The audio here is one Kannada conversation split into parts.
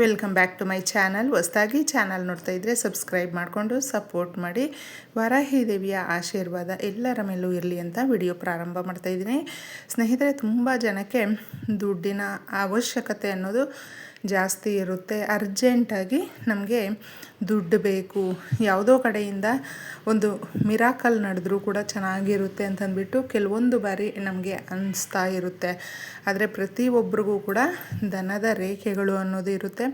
Welcome back to my channel. ಹೊಸದಾಗಿ ಚಾನಲ್ ನೋಡ್ತಾ ಇದ್ದರೆ ಸಬ್ಸ್ಕ್ರೈಬ್ ಮಾಡಿಕೊಂಡು ಸಪೋರ್ಟ್ ಮಾಡಿ. ವರಾಹಿ ದೇವಿಯ ಆಶೀರ್ವಾದ ಎಲ್ಲರ ಮೇಲೂ ಇರಲಿ ಅಂತ ವಿಡಿಯೋ ಪ್ರಾರಂಭ ಮಾಡ್ತಾ ಇದ್ದೀನಿ. ಸ್ನೇಹಿತರೆ, ತುಂಬ ಜನಕ್ಕೆ ದುಡ್ಡಿನ ಅವಶ್ಯಕತೆ ಅನ್ನೋದು ಜಾಸ್ತಿ ಇರುತ್ತೆ. ಅರ್ಜೆಂಟಾಗಿ ನಮಗೆ ದುಡ್ಡು ಬೇಕು. ಯಾವುದೋ ಕಡೆಯಿಂದ ಒಂದು ಮಿರಾಕಲ್ ನಡೆದ್ರೂ ಕೂಡ ಚೆನ್ನಾಗಿರುತ್ತೆ ಅಂತಂದ್ಬಿಟ್ಟು ಕೆಲವೊಂದು ಬಾರಿ ನಮಗೆ ಅನಿಸ್ತಾ ಇರುತ್ತೆ. ಆದರೆ ಪ್ರತಿಯೊಬ್ಬರಿಗೂ ಕೂಡ ದನದ ರೇಖೆಗಳು ಅನ್ನೋದು ಇರುತ್ತೆ.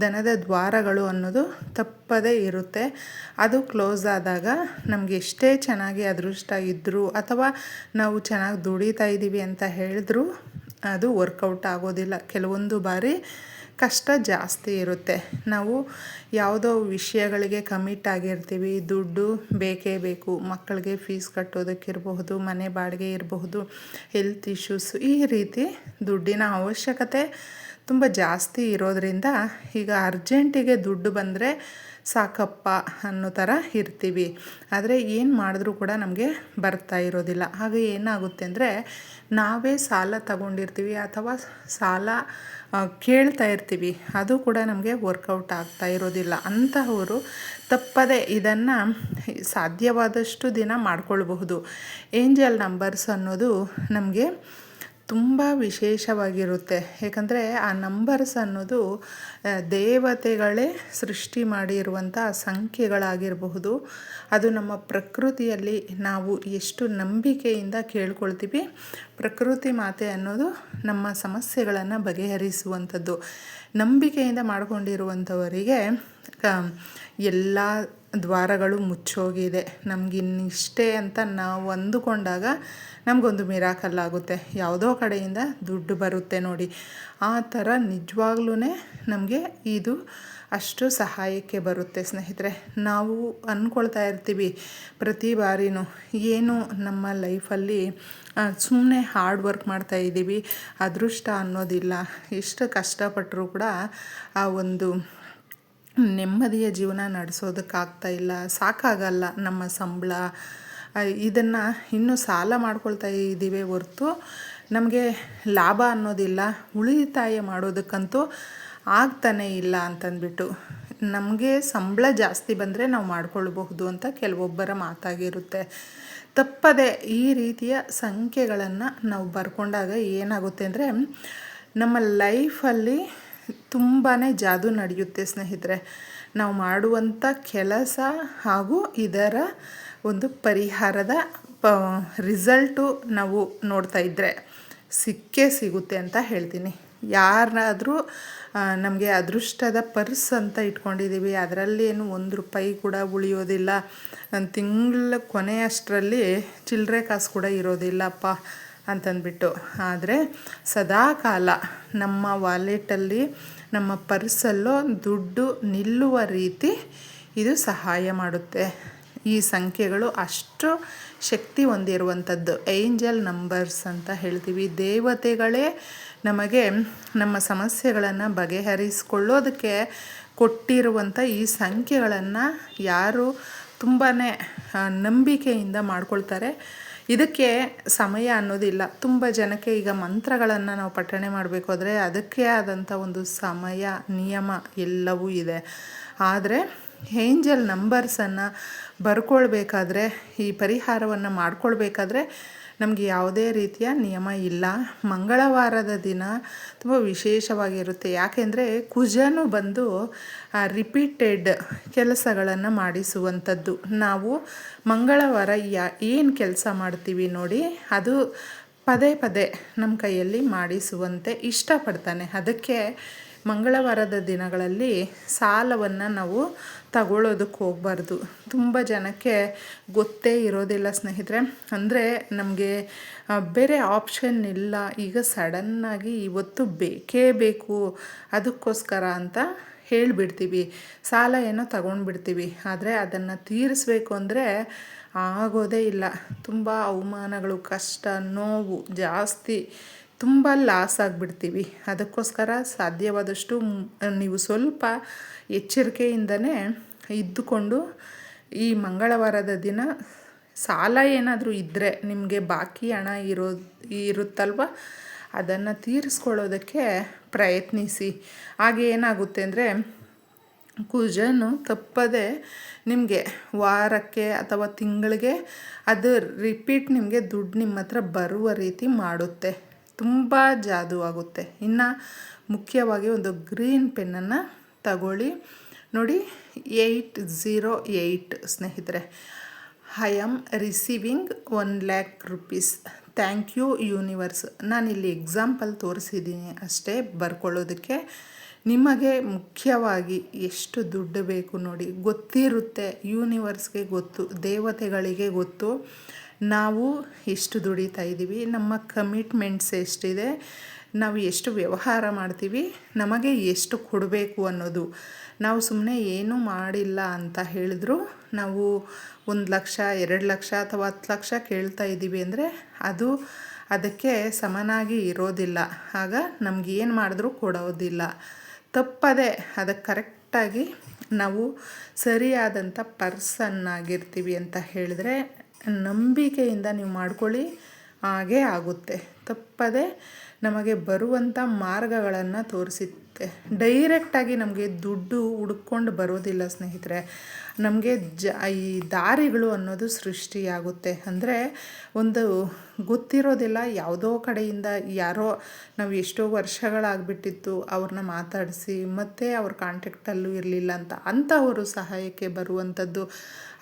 ದನದ ದ್ವಾರಗಳು ಅನ್ನೋದು ತಪ್ಪದೇ ಇರುತ್ತೆ. ಅದು ಕ್ಲೋಸ್ ಆದಾಗ ನಮಗೆ ಎಷ್ಟೇ ಚೆನ್ನಾಗಿ ಅದೃಷ್ಟ ಇದ್ದರೂ ಅಥವಾ ನಾವು ಚೆನ್ನಾಗಿ ದುಡಿತಾ ಇದ್ದೀವಿ ಅಂತ ಹೇಳಿದ್ರು ಅದು ವರ್ಕೌಟ್ ಆಗೋದಿಲ್ಲ. ಕೆಲವೊಂದು ಬಾರಿ ಕಷ್ಟ ಜಾಸ್ತಿ ಇರುತ್ತೆ. ನಾವು ಯಾವುದೋ ವಿಷಯಗಳಿಗೆ ಕಮಿಟ್ ಆಗಿರ್ತೀವಿ, ದುಡ್ಡು ಬೇಕೇ ಬೇಕು, ಮಕ್ಕಳಿಗೆ ಫೀಸ್ ಕಟ್ಟೋದಕ್ಕಿರಬಹುದು, ಮನೆ ಬಾಡಿಗೆ ಇರಬಹುದು ಹೆಲ್ತ್ ಇಶ್ಯೂಸ್ ಈ ರೀತಿ ದುಡ್ಡಿನ ಅವಶ್ಯಕತೆ ತುಂಬ ಜಾಸ್ತಿ ಇರೋದರಿಂದ ಈಗ ಅರ್ಜೆಂಟಿಗೆ ದುಡ್ಡು ಬಂದರೆ ಸಾಕಪ್ಪ ಅನ್ನೋ ಥರ ಇರ್ತೀವಿ. ಆದರೆ ಏನು ಮಾಡಿದ್ರೂ ಕೂಡ ನಮಗೆ ಬರ್ತಾ ಇರೋದಿಲ್ಲ. ಹಾಗೆ ಏನಾಗುತ್ತೆ ಅಂದರೆ ನಾವೇ ಸಾಲ ತಗೊಂಡಿರ್ತೀವಿ ಅಥವಾ ಸಾಲ ಕೇಳ್ತಾ ಇರ್ತೀವಿ. ಅದು ಕೂಡ ನಮಗೆ ವರ್ಕೌಟ್ ಆಗ್ತಾ ಇರೋದಿಲ್ಲ. ಅಂತಹವರು ತಪ್ಪದೆ ಇದನ್ನು ಸಾಧ್ಯವಾದಷ್ಟು ದಿನ ಮಾಡ್ಕೊಳ್ಬಹುದು. ಏಂಜಲ್ ನಂಬರ್ಸ್ ಅನ್ನೋದು ನಮಗೆ ತುಂಬ ವಿಶೇಷವಾಗಿರುತ್ತೆ. ಏಕೆಂದರೆ ಆ ನಂಬರ್ಸ್ ಅನ್ನೋದು ದೇವತೆಗಳೇ ಸೃಷ್ಟಿ ಮಾಡಿರುವಂಥ ಸಂಖ್ಯೆಗಳಾಗಿರಬಹುದು. ಅದು ನಮ್ಮ ಪ್ರಕೃತಿಯಲ್ಲಿ ನಾವು ಎಷ್ಟು ನಂಬಿಕೆಯಿಂದ ಕೇಳ್ಕೊಳ್ತೀವಿ. ಪ್ರಕೃತಿ ಮಾತೆ ಅನ್ನೋದು ನಮ್ಮ ಸಮಸ್ಯೆಗಳನ್ನು ಬಗೆಹರಿಸುವಂಥದ್ದು. ನಂಬಿಕೆಯಿಂದ ಮಾಡಿಕೊಂಡಿರುವಂಥವರಿಗೆ ಎಲ್ಲ ದ್ವಾರಗಳು ಮುಚ್ಚೋಗಿದೆ. ನಮಗಿನ್ನಿಷ್ಟೇ ಅಂತ ನಾವು ಅಂದುಕೊಂಡಾಗ ನಮಗೊಂದು ಮಿರಾಕಲ್ ಆಗುತ್ತೆ. ಯಾವುದೋ ಕಡೆಯಿಂದ ದುಡ್ಡು ಬರುತ್ತೆ ನೋಡಿ. ಆ ಥರ ನಿಜವಾಗ್ಲೂ ನಮಗೆ ಇದು ಅಷ್ಟು ಸಹಾಯಕ್ಕೆ ಬರುತ್ತೆ ಸ್ನೇಹಿತರೆ. ನಾವು ಅಂದ್ಕೊಳ್ತಾ ಇರ್ತೀವಿ ಪ್ರತಿ ಬಾರಿನೂ ಏನು ನಮ್ಮ ಲೈಫಲ್ಲಿ ಸುಮ್ಮನೆ ಹಾರ್ಡ್ ವರ್ಕ್ ಮಾಡ್ತಾ ಇದ್ದೀವಿ, ಅದೃಷ್ಟ ಅನ್ನೋದಿಲ್ಲ. ಎಷ್ಟು ಕಷ್ಟಪಟ್ಟರೂ ಕೂಡ ಆ ಒಂದು ನೆಮ್ಮದಿಯ ಜೀವನ ನಡೆಸೋದಕ್ಕಾಗ್ತಾ ಇಲ್ಲ, ಸಾಕಾಗಲ್ಲ ನಮ್ಮ ಸಂಬಳ. ಇದನ್ನು ಇನ್ನೂ ಸಾಲ ಮಾಡ್ಕೊಳ್ತಾ ಇದ್ದೀವಿ ಹೊರ್ತು ನಮಗೆ ಲಾಭ ಅನ್ನೋದಿಲ್ಲ, ಉಳಿತಾಯ ಮಾಡೋದಕ್ಕಂತೂ ಆಗ್ತಾನೇ ಇಲ್ಲ ಅಂತಂದ್ಬಿಟ್ಟು. ನಮಗೆ ಸಂಬಳ ಜಾಸ್ತಿ ಬಂದರೆ ನಾವು ಮಾಡ್ಕೊಳ್ಬಹುದು ಅಂತ ಕೆಲವೊಬ್ಬರ ಮಾತಾಗಿರುತ್ತೆ. ತಪ್ಪದೆ ಈ ರೀತಿಯ ಸಂಖ್ಯೆಗಳನ್ನು ನಾವು ಬರ್ಕೊಂಡಾಗ ಏನಾಗುತ್ತೆ ಅಂದರೆ ನಮ್ಮ ಲೈಫಲ್ಲಿ ತುಂಬಾ ಜಾದು ನಡೆಯುತ್ತೆ, ಸ್ನೇಹಿತರೆ. ನಾವು ಮಾಡುವಂಥ ಕೆಲಸ ಹಾಗೂ ಇದರ ಒಂದು ಪರಿಹಾರದ ರಿಸಲ್ಟು ನಾವು ನೋಡ್ತಾ ಇದ್ದರೆ ಸಿಕ್ಕೇ ಸಿಗುತ್ತೆ ಅಂತ ಹೇಳ್ತೀನಿ. ಯಾರಾದರೂ ನಮಗೆ ಅದೃಷ್ಟದ ಪರ್ಸ್ ಅಂತ ಇಟ್ಕೊಂಡಿದ್ದೀವಿ ಅದರಲ್ಲಿ ಏನು ಒಂದು ರೂಪಾಯಿ ಕೂಡ ಉಳಿಯೋದಿಲ್ಲ. ತಿಂಗಳ ಕೊನೆಯಷ್ಟರಲ್ಲಿ ಚಿಲ್ಲರೆ ಕಾಸು ಕೂಡ ಇರೋದಿಲ್ಲಪ್ಪ. ಅಂತಂದ್ಬಿಟ್ಟು. ಆದರೆ ಸದಾಕಾಲ ನಮ್ಮ ವಾಲೆಟಲ್ಲಿ ನಮ್ಮ ಪರ್ಸಲ್ಲೋ ದುಡ್ಡು ನಿಲ್ಲುವ ರೀತಿ ಇದು ಸಹಾಯ ಮಾಡುತ್ತೆ. ಈ ಸಂಖ್ಯೆಗಳು ಅಷ್ಟು ಶಕ್ತಿ ಹೊಂದಿರುವಂಥದ್ದು. ಏಂಜಲ್ ನಂಬರ್ಸ್ ಅಂತ ಹೇಳ್ತೀವಿ. ದೇವತೆಗಳೇ ನಮಗೆ ನಮ್ಮ ಸಮಸ್ಯೆಗಳನ್ನು ಬಗೆಹರಿಸ್ಕೊಳ್ಳೋದಕ್ಕೆ ಕೊಟ್ಟಿರುವಂಥ ಈ ಸಂಖ್ಯೆಗಳನ್ನು ಯಾರು ತುಂಬಾ ನಂಬಿಕೆಯಿಂದ ಮಾಡ್ಕೊಳ್ತಾರೆ. ಇದಕ್ಕೆ ಸಮಯ ಅನ್ನೋದಿಲ್ಲ. ತುಂಬ ಜನಕ್ಕೆ ಈಗ ಮಂತ್ರಗಳನ್ನು ನಾವು ಪಠಣೆ ಮಾಡಬೇಕು ಆದರೆ ಅದಕ್ಕೆ ಆದಂಥ ಒಂದು ಸಮಯ, ನಿಯಮ ಎಲ್ಲವೂ ಇದೆ. ಆದರೆ ಏಂಜಲ್ ನಂಬರ್ಸನ್ನು ಬರ್ಕೊಳ್ಬೇಕಾದ್ರೆ, ಈ ಪರಿಹಾರವನ್ನು ಮಾಡ್ಕೊಳ್ಬೇಕಾದ್ರೆ ನಮಗೆ ಯಾವುದೇ ರೀತಿಯ ನಿಯಮ ಇಲ್ಲ. ಮಂಗಳವಾರದ ದಿನ ತುಂಬ ವಿಶೇಷವಾಗಿರುತ್ತೆ. ಯಾಕೆಂದರೆ ಕುಜನು ಬಂದು ರಿಪೀಟೆಡ್ ಕೆಲಸಗಳನ್ನು ಮಾಡಿಸುವಂಥದ್ದು. ನಾವು ಮಂಗಳವಾರ ಯಾ, ಏನು ಕೆಲಸ ಮಾಡ್ತೀವಿ ನೋಡಿ, ಅದು ಪದೇ ಪದೇ ನಮ್ಮ ಕೈಯಲ್ಲಿ ಮಾಡಿಸುವಂತೆ ಇಷ್ಟಪಡ್ತಾನೆ. ಅದಕ್ಕೆ ಮಂಗಳವಾರದ ದಿನಗಳಲ್ಲಿ ಸಾಲವನ್ನು ನಾವು ತಗೊಳ್ಳೋದಕ್ಕೆ ಹೋಗಬಾರ್ದು. ತುಂಬ ಜನಕ್ಕೆ ಗೊತ್ತೇ ಇರೋದಿಲ್ಲ ಸ್ನೇಹಿತರೆ. ಅಂದರೆ ನಮಗೆ ಬೇರೆ ಆಪ್ಷನ್ ಇಲ್ಲ. ಈಗ ಸಡನ್ನಾಗಿ ಇವತ್ತು ಬೇಕೇ ಬೇಕು. ಅದಕ್ಕೋಸ್ಕರ ಅಂತ ಹೇಳಿಬಿಡ್ತೀವಿ. ಸಾಲ ಏನೋ ತಗೊಂಡ್ಬಿಡ್ತೀವಿ. ಆದರೆ ಅದನ್ನು ತೀರಿಸ್ಬೇಕು ಅಂದರೆ ಆಗೋದೇ ಇಲ್ಲ. ತುಂಬ ಅವಮಾನಗಳು, ಕಷ್ಟ, ನೋವು ಜಾಸ್ತಿ. ತುಂಬ ಲಾಸ್ ಆಗಿಬಿಡ್ತೀವಿ. ಅದಕ್ಕೋಸ್ಕರ ಸಾಧ್ಯವಾದಷ್ಟು ನೀವು ಸ್ವಲ್ಪ ಎಚ್ಚರಿಕೆಯಿಂದನೇ ಇದ್ದುಕೊಂಡು ಈ ಮಂಗಳವಾರದ ದಿನ ಸಾಲ ಏನಾದರೂ ಇದ್ದರೆ ನಿಮಗೆ ಬಾಕಿ ಹಣ ಇರೋ, ಇರುತ್ತಲ್ವ? ಅದನ್ನು ತೀರಿಸ್ಕೊಳ್ಳೋದಕ್ಕೆ ಪ್ರಯತ್ನಿಸಿ. ಹಾಗೆ ಏನಾಗುತ್ತೆ ಅಂದರೆ ಕುಜನು ತಪ್ಪದೆ ನಿಮಗೆ ವಾರಕ್ಕೆ ಅಥವಾ ತಿಂಗಳಿಗೆ ಅದು ರಿಪೀಟ್ ನಿಮಗೆ ದುಡ್ಡು ನಿಮ್ಮ ಹತ್ರ ಬರುವ ರೀತಿ ಮಾಡುತ್ತೆ. ತುಂಬ ಜಾದು ಆಗುತ್ತೆ ಇನ್ನು ಮುಖ್ಯವಾಗಿ ಒಂದು ಗ್ರೀನ್ ಪೆನ್ನನ್ನು ತಗೊಳ್ಳಿ. ನೋಡಿ, ಏಯ್ಟ್ ಝೀರೋ ಏಯ್ಟ್ ಸ್ನೇಹಿತರೆ I am receiving one lakh rupees thank you universe ನಾನಿಲ್ಲಿ ಎಕ್ಸಾಂಪಲ್ ತೋರಿಸಿದ್ದೀನಿ ಅಷ್ಟೇ ಬರ್ಕೊಳ್ಳೋದಕ್ಕೆ. ನಿಮಗೆ ಮುಖ್ಯವಾಗಿ ಎಷ್ಟು ದುಡ್ಡು ಬೇಕು ನೋಡಿ, ಗೊತ್ತಿರುತ್ತೆ ಯೂನಿವರ್ಸ್ಗೆ ಗೊತ್ತು, ದೇವತೆಗಳಿಗೆ ಗೊತ್ತು. ನಾವು ಎಷ್ಟು ದುಡಿತಾ ಇದ್ದೀವಿ, ನಮ್ಮ ಕಮಿಟ್ಮೆಂಟ್ಸ್ ಎಷ್ಟಿದೆ, ನಾವು ಎಷ್ಟು ವ್ಯವಹಾರ ಮಾಡ್ತೀವಿ, ನಮಗೆ ಎಷ್ಟು ಕೊಡಬೇಕು ಅನ್ನೋದು. ನಾವು ಸುಮ್ಮನೆ ಏನೂ ಮಾಡಿಲ್ಲ ಅಂತ ಹೇಳಿದ್ರು, ನಾವು ಒಂದು ಲಕ್ಷ, ಎರಡು ಲಕ್ಷ ಅಥವಾ ಹತ್ತು ಲಕ್ಷ ಕೇಳ್ತಾ ಇದ್ದೀವಿ ಅಂದರೆ ಅದು ಅದಕ್ಕೆ ಸಮನಾಗಿ ಇರೋದಿಲ್ಲ. ಆಗ ನಮ್ಗೆ ಏನು ಮಾಡಿದ್ರೂ ಕೊಡೋದಿಲ್ಲ. ತಪ್ಪದೆ ಅದಕ್ಕೆ ಕರೆಕ್ಟಾಗಿ ನಾವು ಸರಿಯಾದಂಥ ಪರ್ಸನ್ ಆಗಿರ್ತೀವಿ ಅಂತ ಹೇಳಿದ್ರೆ ನಂಬಿಕೆಯಿಂದ ನೀವು ಮಾಡ್ಕೊಳ್ಳಿ ಹಾಗೇ ಆಗುತ್ತೆ. ತಪ್ಪದೆ ನಮಗೆ ಬರುವಂಥ ಮಾರ್ಗಗಳನ್ನು ತೋರಿಸುತ್ತೆ. ಡೈರೆಕ್ಟಾಗಿ ನಮಗೆ ದುಡ್ಡು ಹುಡ್ಕೊಂಡು ಬರೋದಿಲ್ಲ ಸ್ನೇಹಿತರೆ. ನಮಗೆ ಜ, ಈ ದಾರಿಗಳು ಅನ್ನೋದು ಸೃಷ್ಟಿಯಾಗುತ್ತೆ. ಅಂದರೆ ಒಂದು ಗೊತ್ತಿರೋದಿಲ್ಲ, ಯಾವುದೋ ಕಡೆಯಿಂದ ಯಾರೋ ನಾವು ಎಷ್ಟೋ ವರ್ಷಗಳಾಗ್ಬಿಟ್ಟಿತ್ತು, ಅವ್ರನ್ನ ಮಾತಾಡಿಸಿ, ಮತ್ತೆ ಅವ್ರ ಕಾಂಟ್ಯಾಕ್ಟಲ್ಲೂ ಇರಲಿಲ್ಲ ಅಂತ ಅಂಥವರು ಸಹಾಯಕ್ಕೆ ಬರುವಂಥದ್ದು,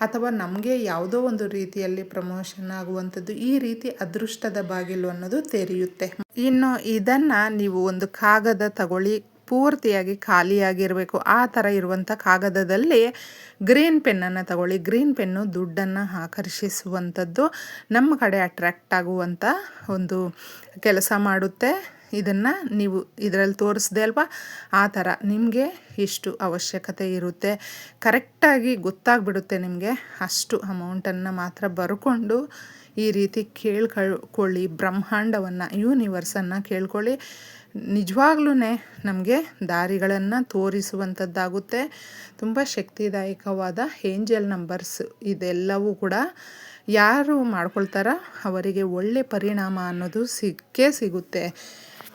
ಅಥವಾ ನಮಗೆ ಯಾವುದೋ ಒಂದು ರೀತಿಯಲ್ಲಿ ಪ್ರಮೋಷನ್ ಆಗುವಂಥದ್ದು, ಈ ರೀತಿ ಅದೃಷ್ಟದ ಬಾಗಿಲು ಅನ್ನೋದು ತೆರೆಯುತ್ತೆ. ಇನ್ನು ಇದನ್ನು ನೀವು ಒಂದು ಕಾಗದ ತಗೊಳ್ಳಿ, ಪೂರ್ತಿಯಾಗಿ ಖಾಲಿಯಾಗಿರಬೇಕು. ಆ ಥರ ಇರುವಂಥ ಕಾಗದದಲ್ಲಿ ಗ್ರೀನ್ ಪೆನ್ನನ್ನು ತಗೊಳ್ಳಿ. ಗ್ರೀನ್ ಪೆನ್ನು ದುಡ್ಡನ್ನು ಆಕರ್ಷಿಸುವಂಥದ್ದು ನಮ್ಮ ಕಡೆ ಅಟ್ರ್ಯಾಕ್ಟ್ ಆಗುವಂಥ ಒಂದು ಕೆಲಸ ಮಾಡುತ್ತೆ. ಇದನ್ನು ನೀವು ಇದರಲ್ಲಿ ತೋರಿಸ್ದೆ ಅಲ್ವಾ? ಆ ಥರ. ನಿಮಗೆ ಇಷ್ಟು ಅವಶ್ಯಕತೆ ಇರುತ್ತೆ. ಕರೆಕ್ಟಾಗಿ ಗೊತ್ತಾಗ್ಬಿಡುತ್ತೆ ನಿಮಗೆ ಅಷ್ಟು ಅಮೌಂಟನ್ನು ಮಾತ್ರ ಬರ್ಕೊಂಡು ಈ ರೀತಿ ಕೇಳ್ಕೊಳ್ಳಿ. ಬ್ರಹ್ಮಾಂಡವನ್ನು, ಯೂನಿವರ್ಸನ್ನು ಕೇಳ್ಕೊಳ್ಳಿ. ನಿಜವಾಗ್ಲೂ ನಮಗೆ ದಾರಿಗಳನ್ನು ತೋರಿಸುವಂಥದ್ದಾಗುತ್ತೆ. ತುಂಬ ಶಕ್ತಿದಾಯಕವಾದ ಏಂಜಲ್ ನಂಬರ್ಸ್ ಇದೆಲ್ಲವೂ ಕೂಡ ಯಾರು ಮಾಡ್ಕೊಳ್ತಾರೋ ಅವರಿಗೆ ಒಳ್ಳೆ ಪರಿಣಾಮ ಅನ್ನೋದು ಸಿಕ್ಕೇ ಸಿಗುತ್ತೆ.